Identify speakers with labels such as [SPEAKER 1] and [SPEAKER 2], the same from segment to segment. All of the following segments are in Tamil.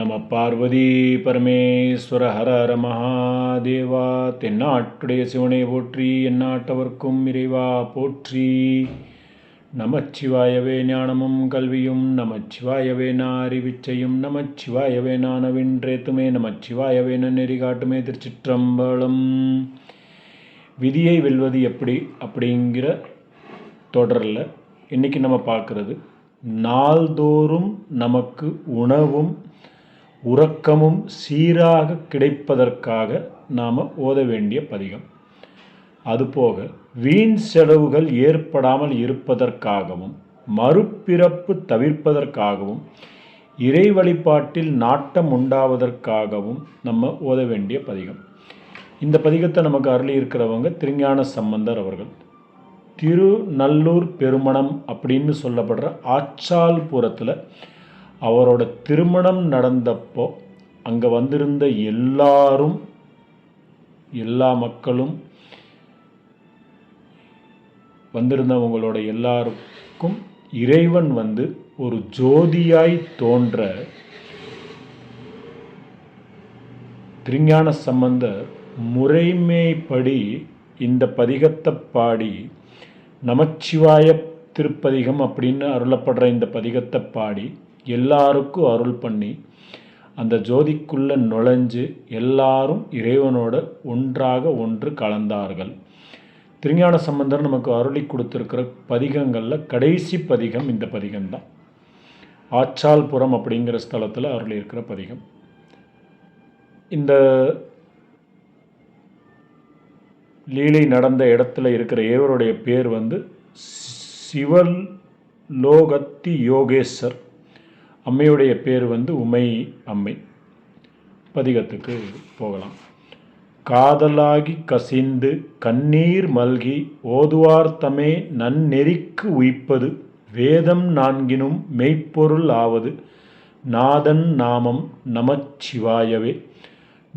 [SPEAKER 1] நம பார்வதி பரமேஸ்வர ஹர ஹர மகாதேவா தென்னாட்டுடைய சிவனை போற்றி எந்நாட்டவர்க்கும் இறைவா போற்றி. நமச்சிவாயவே ஞானமும் கல்வியும் நமச்சிவாயவே நாரிவிச்சையும் அறிவிச்சையும் நமச்சிவாயவே நானவின்றேத்துமே நமச்சிவாயவே நெறி காட்டுமே திருச்சிற்றம்பலம். விதியை வெல்வது எப்படி அப்படிங்கிற தொடரில் இன்றைக்கி நம்ம பார்க்குறது நாள்தோறும் நமக்கு உணவும் உறக்கமும் சீராக கிடைப்பதற்காக நாம் ஓத வேண்டிய பதிகம். அதுபோக வீண் செலவுகள் ஏற்படாமல் இருப்பதற்காகவும் மறுபிறப்பு தவிர்ப்பதற்காகவும் இறை வழிபாட்டில் நாட்டம் உண்டாவதற்காகவும் நம்ம ஓத வேண்டிய பதிகம். இந்த பதிகத்தை நமக்கு அருளி இருக்கிறவங்க திருஞான சம்பந்தர் அவர்கள். திருநல்லூர் பெருமணம் அப்படின்னு சொல்லப்படுற ஆச்சால்புரத்தில் அவரோட திருமணம் நடந்தப்போ அங்கே வந்திருந்த எல்லாரும் எல்லா மக்களும் வந்திருந்தவங்களோட எல்லாருக்கும் இறைவன் வந்து ஒரு ஜோதியாய் தோன்ற திருஞான சம்பந்தர் முறைமைப்படி இந்த பதிகத்தை பாடி நமச்சிவாய திருப்பதிகம் அப்படின்னு அருளப்படுற இந்த பதிகத்தை பாடி எல்லாருக்கும் அருள் பண்ணி அந்த ஜோதிக்குள்ளே நுழைஞ்சு எல்லாரும் இறைவனோட ஒன்றாக ஒன்று கலந்தார்கள். திருஞான சம்பந்தர் நமக்கு அருளி கொடுத்துருக்கிற பதிகங்களில் கடைசி பதிகம் இந்த பதிகம்தான். ஆச்சால்புரம் அப்படிங்கிற ஸ்தலத்தில் அருளி இருக்கிற பதிகம். இந்த லீலை நடந்த இடத்துல இருக்கிற ஏவருடைய பேர் வந்து சிவல் லோகத்தி யோகேஸ்வர். அம்மையுடைய பேர் வந்து உமை அம்மை. பதிகத்துக்கு போகலாம். காதலாகி கசிந்து கண்ணீர் மல்கி ஓதுவார்த்தமே நன்னெறிக்கு உயிப்பது வேதம் நான்கினும் மெய்ப்பொருள் ஆவது நாதன் நாமம் நமச்சிவாயவே.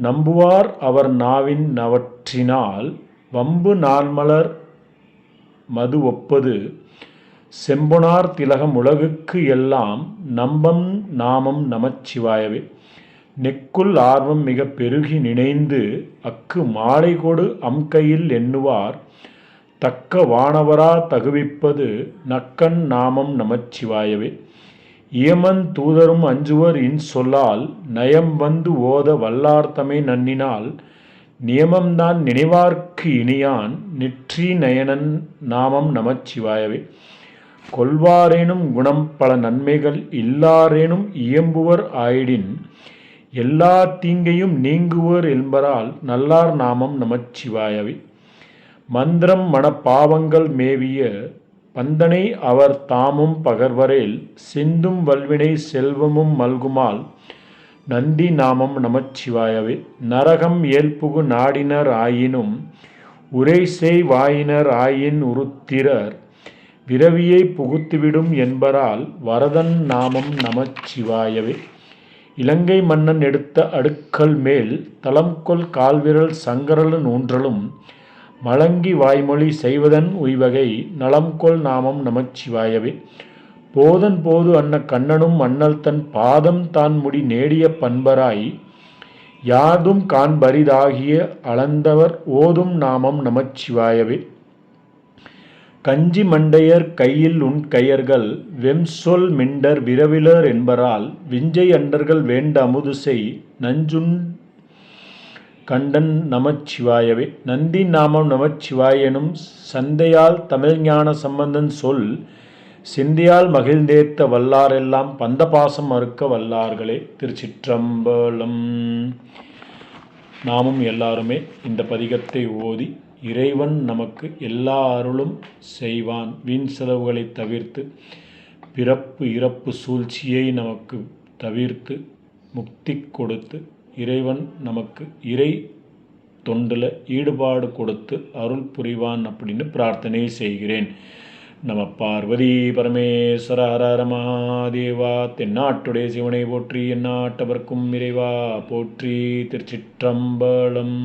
[SPEAKER 1] நம்புவார் அவர் நாவின் நவற்றினால் வம்பு நான்மலர் மது ஒப்பது செம்பொனார் திலகம் உலகுக்கு எல்லாம் நம்பம் நாமம் நமச்சிவாயவே. நெக்குள் ஆர்வம் மிக பெருகி நினைந்து அக்கு மாலை கொடு அம்கையில் எண்ணுவார். தக்க வானவரா தகுவிப்பது நக்கன் நாமம் நமச்சிவாயவே. இயமன் தூதரும் அஞ்சுவர் இன் சொல்லால் நயம் வந்து ஓத வல்லார்த்தமை நன்னினால். நியமம்தான் நினைவார்க்கு இனியான் நெற்றி நயனன் நாமம் நமச்சிவாயவே. கொள்வாரேனும் குணம் பல நன்மைகள் இல்லாரேனும் இயம்புவர் ஆயிடின். எல்லா தீங்கையும் நீங்குவர் என்பதால் நல்லார் நாமம் நமச்சிவாயவை. மந்திரம் மன பாவங்கள் மேவிய பந்தனை அவர் தாமும் பகர்வரேல் சிந்தும் வல்வினை செல்வமும் மல்குமால் நந்தி நாமம் நமச்சிவாயவே. நரகம் ஏல்புகு நாடினர் ஆயினும் உரை செய் வாயினர் ஆயின் உருத்திரர் விரவியை புகுத்துவிடும் என்பரால் வரதன் நாமம் நமச்சிவாயவே. இலங்கை மன்னன் எடுத்த அடுக்கல் மேல் தளம்கொள் கால்விரல் சங்கரலன் ஊன்றலும் மலங்கி வாய்மொழி செய்வதன் உய்வகை நலம்கொள் நாமம் நமச்சிவாயவே. போதன் போது அன்ன கண்ணனும் அண்ணல் தன் பாதம் தான் முடி நேடிய பண்பராய் யாதும் காண்பரிதாகிய அளந்தவர் ஓதும் நாமம் நமச்சிவாயவே. கஞ்சி மண்டையர் கையில் உன் கையர்கள் வெம்சொல் மிண்டர் விரவிலர் என்பரால் விஞ்சை அண்டர்கள் வேண்ட அமுது செய் நஞ்சுண் கண்டன் நமச்சிவாயவே. நந்தி நாமம் நமச்சிவாயனும் சந்தையால் தமிழ்ஞான சம்பந்தன் சொல் சிந்தியால் மகிழ்ந்தேத்த வல்லாரெல்லாம் பந்தபாசம் மறுக்க வல்லார்களே. திருச்சிற்றம்பலம். நாமும் எல்லாருமே இந்த பதிகத்தை ஓதி இறைவன் நமக்கு எல்லா அருளும் செய்வான். வீண் செலவுகளை தவிர்த்து பிறப்பு இறப்பு சூழ்ச்சியை நமக்கு தவிர்த்து முக்தி கொடுத்து இறைவன் நமக்கு இறை தொண்டில் ஈடுபாடு கொடுத்து அருள் புரிவான் அப்படின்னு பிரார்த்தனை செய்கிறேன். நம பார்வதி பரமேஸ்வர ஹரஹர மகாதேவா தென்னாட்டுடைய சிவனை போற்றி எந்நாட்டவர்க்கும் இறைவா போற்றி திருச்சிற்றம்பலம்.